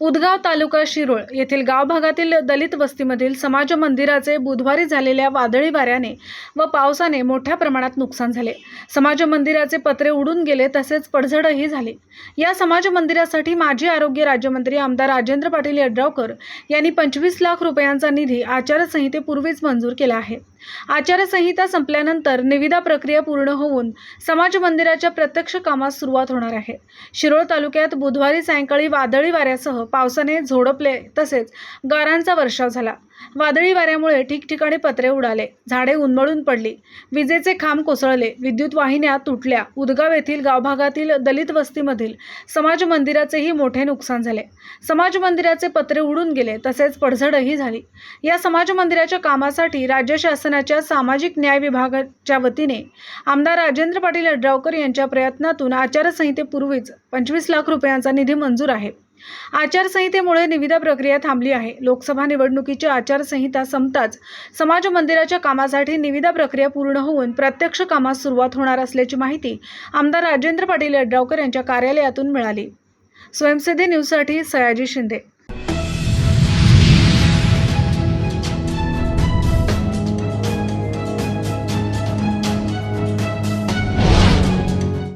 उदगाव तालुका शिरोळ येथील गाव भागातील दलित वस्तीमधील समाज मंदिराचे बुधवारी झालेल्या वादळी वाऱ्याने व पावसाने मोठ्या प्रमाणात नुकसान झाले. समाज मंदिराचे पत्रे उडून गेले तसेच पडझडही झाले. या समाज मंदिरासाठी माजी आरोग्य राज्यमंत्री आमदार राजेंद्र पाटील यड्रावकर यांनी पंचवीस लाख रुपयांचा निधी आचारसंहितेपूर्वीच मंजूर केला आहे. आचारसंहिता संपल्यानंतर निविदा प्रक्रिया पूर्ण होऊन समाज मंदिराच्या प्रत्यक्ष कामास सुरुवात होणार आहे. शिरोळ तालुक्यात बुधवारी सायंकाळी वादळी वाऱ्यासह पावसाने झोडपले तसेच गारांचा वर्षाव झाला. वादळी वाऱ्यामुळे ठिकठिकाणी पत्रे उडाले झाडे उन्मळून पडली विजेचे खांब कोसळले विद्युत वाहिन्या तुटल्या उदगाव येथील गावभागातील दलित वस्तीमधील समाज मंदिराचेही मोठे नुकसान झाले. समाज मंदिराचे पत्रे उडून गेले तसेच पडझडही झाली. या समाज मंदिराच्या कामासाठी राज्य शासनाच्या सामाजिक न्याय विभागाच्या वतीने आमदार राजेंद्र पाटील यड्रावकर यांच्या प्रयत्नातून आचारसंहितेपूर्वीच पंचवीस लाख रुपयांचा निधी मंजूर आहे. आचारसंहितेमुळे निविदा प्रक्रिया थांबली आहे. लोकसभा निवडणुकीची आचारसंहिता संपताच समाज मंदिराच्या कामासाठी निविदा प्रक्रिया पूर्ण होऊन प्रत्यक्ष कामास सुरुवात होणार असल्याची माहिती आमदार राजेंद्र पाटील यड्रावकर यांच्या कार्यालयातून मिळाली. स्वयंसेधी न्यूजसाठी सयाजी शिंदे.